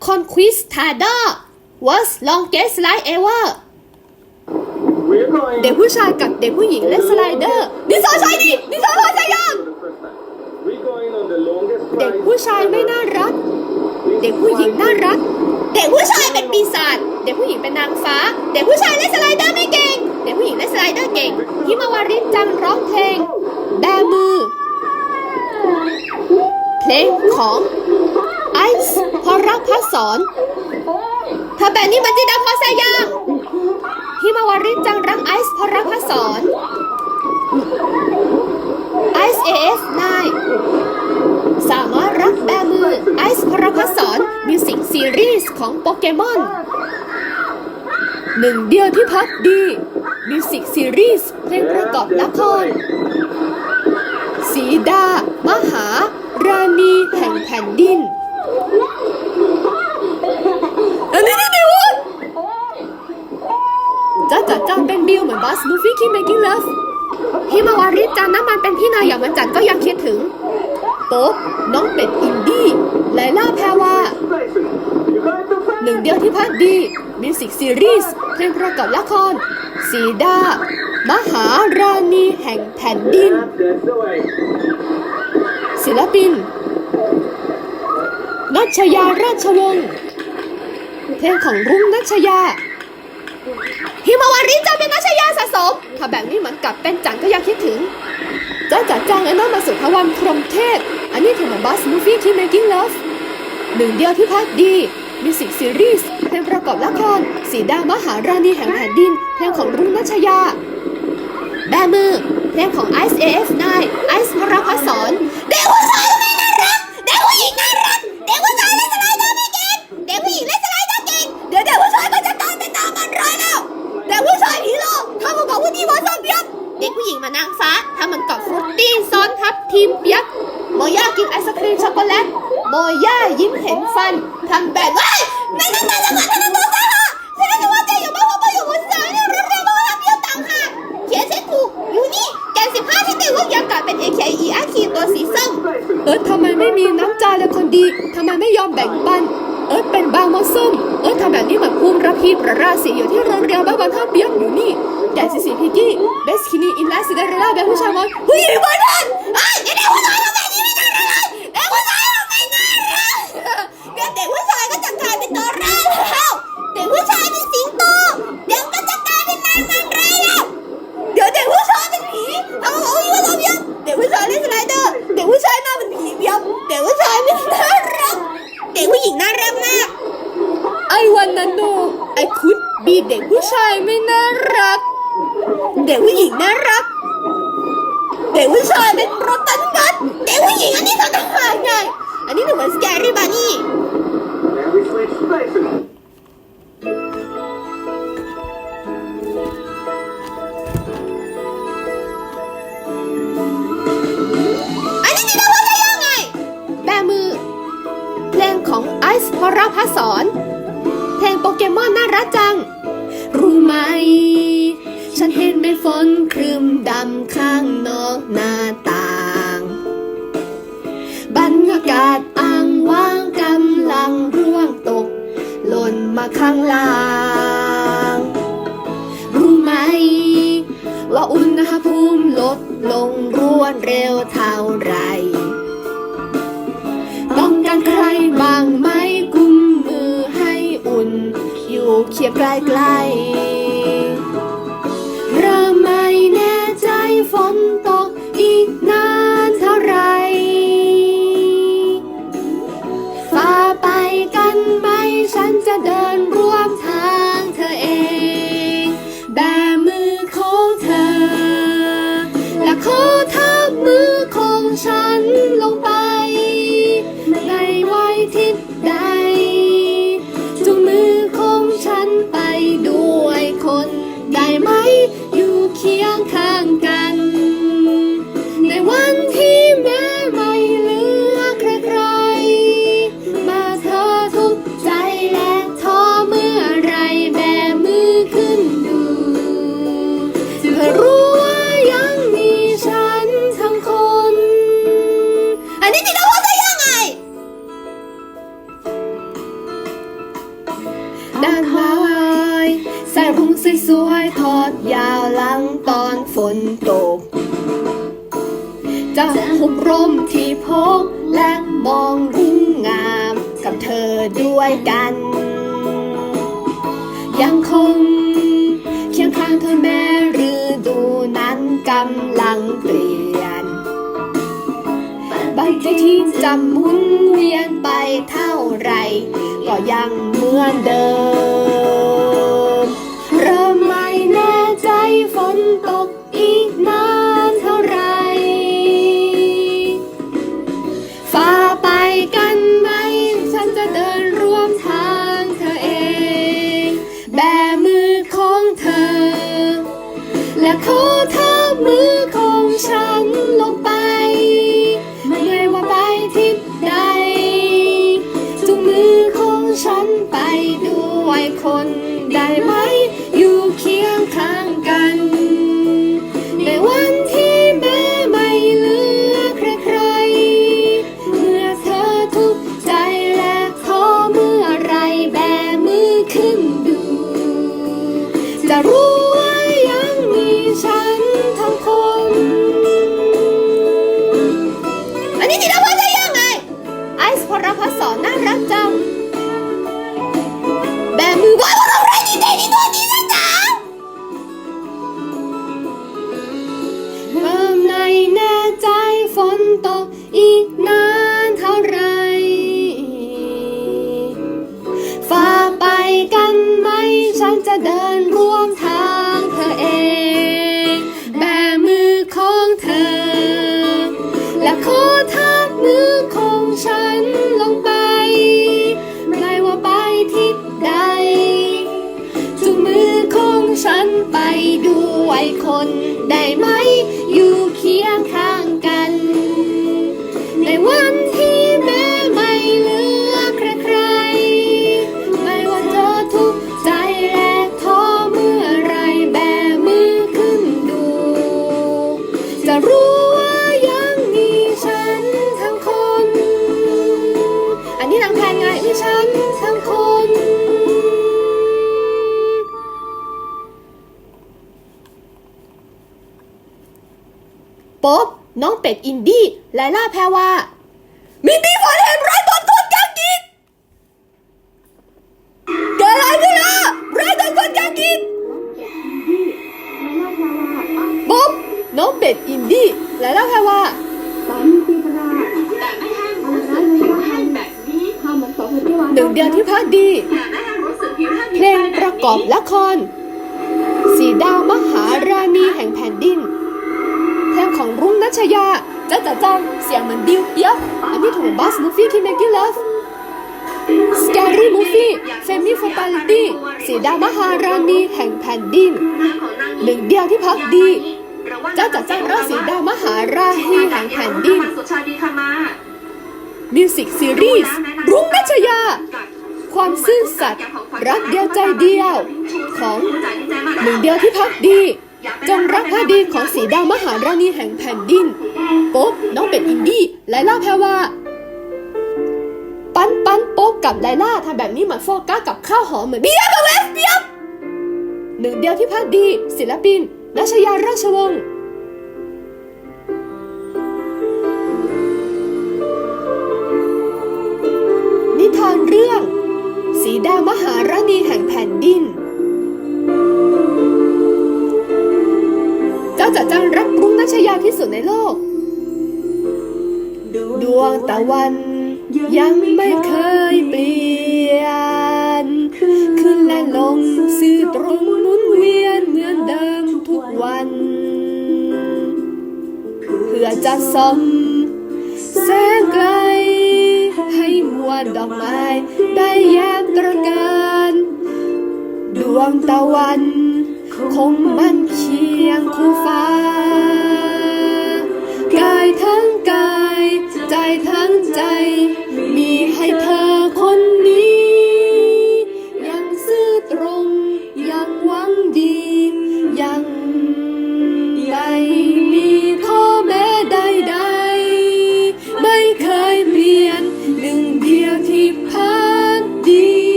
Conquistador was longest line ever We're going เด็กผู้ชายกับเด็กผู้หญิงเล่นสไลเดอร์ดิสอใช่ดิดิสอพอใจยัง We're going on the longest เด็ก ride. ผู้ชายไม่น่ารัก เด็กผู้หญิงน่ารัก เด็กผู้ชายเป็นปีศาจเด็กผู้หญิงเป็นนางฟ้า เด็กผู้ชายเล่นสไลเดอร์ไม่เก่ง เด็กผู้หญิงเล่นสไลเดอร์เก่งฮิมาวาริจังร้องเพลงแบมือ เพลงของ ไอซ์พอรักพัสอนเธอแบบนี้มันจิดาพอแซยังฮิมาวาริจังรักไอซ์พอรักพัสอนไอซ์เอฟนายสามารถรับแบมือไอซ์พรพัสอนมิวสิกซีรีส์ของโปเกมอนหนึ่งเดียวที่พักดีมิวสิกซีรีส์เพลงประกอบละคร สีดา มหา ราณีแห่งแผ่นดิน อันนี้นี่วะจ้าจัดจังเป็นบิลเหมือนบอสมูฟี่คิมเมกิ้งเลิฟฮิมาวาริจังน้ำมันเป็นพี่นายอย่างมันจัดก็ยังคิดถึงโป๊บน้องเป็ดอินดี้ไลล่าแพรวาหนึ่งเดียวที่พักดีมิวสิกซีรีส์เพลงประกอบละคร สีดา มหาราณีแห่งแผ่นดิน ศิลปิน นัชยาราชวงศ์เพลงของรุ่งนัชยาฮิมาวาริจะเป็นนัชยาสะสม ถ้าแบบนี้เหมือนกับเป็นจังก็ยังคิดถึงจ้าจัดจางอ้น้องมาสุทวันพรหมเทพ อันนี้ถือเหมือนบัสมูฟี่ที่ making love หนึ่งเดียวที่พักดีมิวสิกซีรีส์เพลงประกอบละคร สีดามหาราณีแห่งแผ่นดิน เพลงของรุ่งนัชยา แบมือ เพลงของ Ice AF9 Ice พระพัสอนเด็กผู้ชาย มานางฟ้าทำมันกับฟรุตตี้ซ้อนทับทีมเปียกโมย่ากินไอศครีมช็อกโกแลตโมย่ายิ้มเห็นฟันทำแบบว่าไม่ต้องการจะมาทำตัวซะค่ะฉันจะว่าจะอยู่บ้านพ่ออยู่บนสายเนี่ยเรื่องๆมาทำเดียวต่างหากเขียนเช็คถูกอยู่นี่แกนสิบห้าที่ติวยังกลับเป็น AKE อาคีตัวสีส้มเอิร์ธทำไมไม่มีน้ำใจเลยคนดีทำไมไม่ยอมแบ่งปัน เอิร์ธเป็นบางมอส้มเอิร์ธทำแบบนี้เหมือนภูมิระพีประราศีอยู่ที่โรงเรียนบ้าบางข้าเบี้ยอยู่นี่แกสิสีพิกกี้เบสคินีอินไลซิเดเรล่าแบบผู้ชายมอนผู้หญิงบนนั้นไอ้เด็กผู้ชายทำแบบนี้ไม่น่ารักเลยเด็กผู้ชายไม่น่ารักเดี๋ยวเด็กผู้ชายก็จะกลายเป็นตัวร้ายแล้วเด็กผู้ชายเป็นสิง มาข้างล่าง รู้ไหม ว่าอุณหภูมิลดลงรวดเร็วเท่าไร ต้องการใครบ้างไหมกุมมือให้อุ่น อยู่เคียงใกล้ๆ ทอดยาวหลังตอนฝนตก จะหุบร่มที่พกและมองรุ่งงามกับเธอด้วยกัน ยังคงเคียงข้างเธอแม้ฤดูนั้นกำลังเปลี่ยนบางทีที่จะหมุนเวียนไปเท่าไร ก็ยังเหมือนเดิม ฉันทั้งคน อันนี้จิตรพัฒน์จะยังไง ไอซ์พรพัฒน์สอนน่ารักจัง แบมือว่าเราไรดีเดนี่ตัวนี้นะจ๊ะเริ่มในแน่ใจฝนตกอีกนานเท่าไรฝ่าไปกันไหม ฉันจะเดินร่วมทาง ได้ไหม ป๊บน้องเป็ดอินดี้ไลล่าแพรว่ามินดี้ฝันเห็นไรตอนคนกางกินเกิดอะไรขึ้นล่ะไรตอนคนกางกินป๊บน้องเป็ดอินดี้ไลล่าแพรวาแต่ไม่ให้รู้สึกผิวแห้งแบบนี้หนึ่งเดียวที่พักดีแต่ไม่ให้รู้สึกผิวแห้งเพลงประกอบละครสีดาวมหาราณีแห่งแผ่นดิน เพลงของรุ่งนัชยาจ้าจ๋าจังเสียงเหมือนดิวเปียกอันนี้ถูกบัสมูฟี่ที่เมกี้เลิฟสแกรี่มูฟี่เฟมิฟอร์ตาลิตี้สีดามหาราณีแห่งแผ่นดิน หนึ่งเดียวที่พักดีจ้าจ๋าจังราศีดามหาราณีแห่งแผ่นดินมามิวสิกซีรีส์รุ่งนัชยา ความซื่อสัตย์รักเดียวใจเดียว ของหนึ่งเดียวที่พักดี จงรักภาดีของสีดาวมหาราณีแห่งแผ่นดินโป๊บน้องเป็ดอินดี้ไลล่าแพรวาปันปันโป๊บกับไลล่าทำแบบนี้เหมือนโฟกัสกับข้าวหอมเหมือนเบียบเวฟเบียบหนึ่งเดียวที่พาดี ศิลปินนัชยาราชวงศ์ จะส่องแสงไกล ให้มวลดอกไม้ ได้แย้มตระการ ดวงตะวัน คงมันเคียงคู่ฟ้า กายทั้งกาย ใจทั้งใจ มีให้เธอ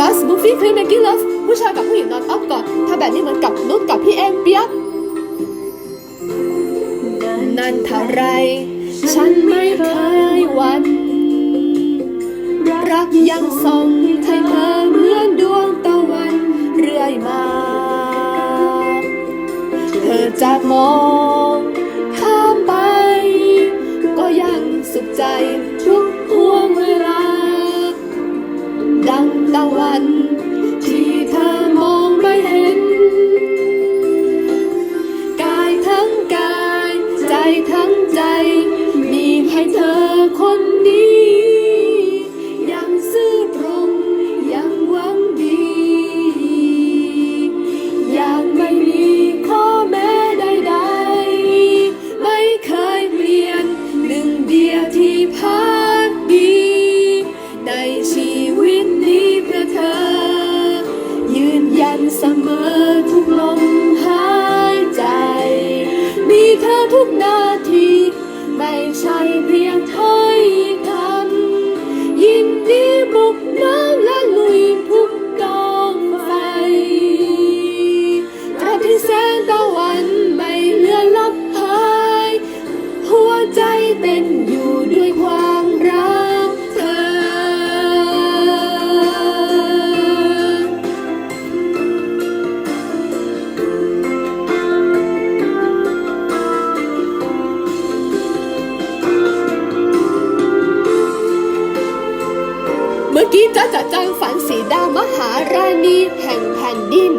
บัสบูฟี่คลีนเมกิเลิฟผู้ชายกับผู้หญิงนอนอ้อมกอถ้าแบบนี้เหมือนกับนุ๊กกับพี่แอมเปียกนั่นเท่าไร ฉันไม่เคยหวั่นรักยังส่งให้เธอเหมือนดวงตะวันเรื่อยมา เธอจะมอง นี้เจัดจะางฝันสีดามหาราณีแห่งแผ่นดิน